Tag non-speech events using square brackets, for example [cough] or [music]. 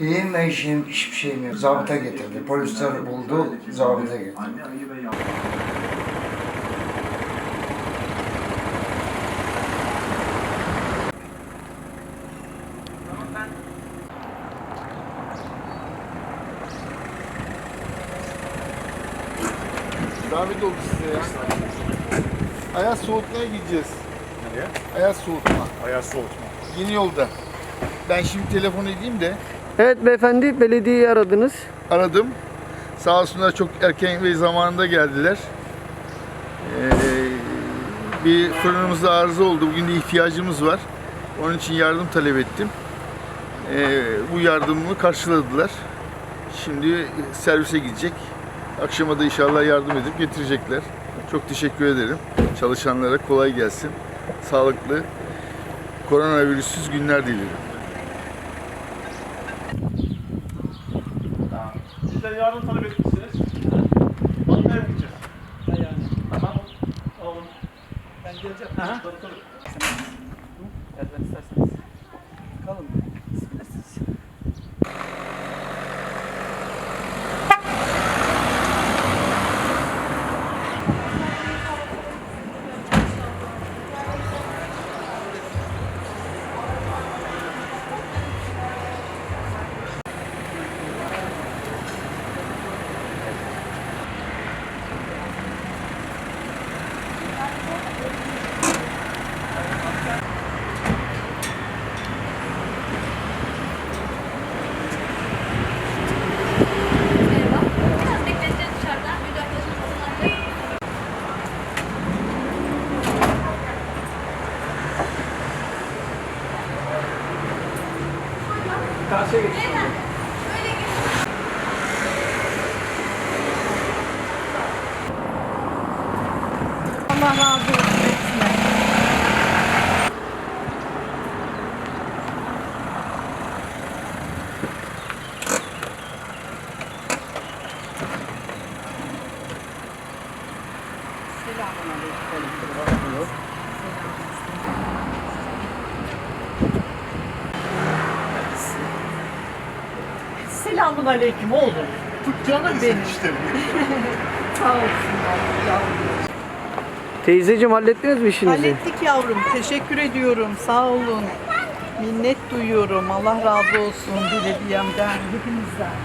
İyiyim ben işim, hiçbir şeyim yok. Zabıta getirdi. Polisler buldu, zabıta getirdi. Zahmet oldu size ya. Ayaz soğutmaya gideceğiz. Nereye? Ayaz soğutma. Ayağı soğutma. Yeni yolda. Ben şimdi telefon edeyim de Evet beyefendi belediyeyi aradınız. aradım. Sağ olsunlar çok erken ve zamanında geldiler. Ee, bir fırınımızda arıza oldu. Bugün de ihtiyacımız var. Onun için yardım talep ettim. Ee, bu yardımımı karşıladılar. Şimdi servise gidecek. Akşama da inşallah yardım edip getirecekler. Çok teşekkür ederim. Çalışanlara kolay gelsin. Sağlıklı, koronavirüsüz günler dilerim. Sizden yardım talep etmişsiniz. Ankara'ya mı gideceğiz? Yani Tamam. Oğlum. ben geleceğim. Aha. Tabii tabii. Nereden isterseniz. Kalın. Karşıya geç. Allah razı olsun hepsine. Selamun aleyküm oğlum. Canım benim. [laughs] Sağ olsunlar yavrum. Teyzeciğim hallettiniz mi işinizi? Hallettik yavrum. Teşekkür ediyorum. Sağ olun. Minnet duyuyorum. Allah razı olsun belediyemden, hepinizden.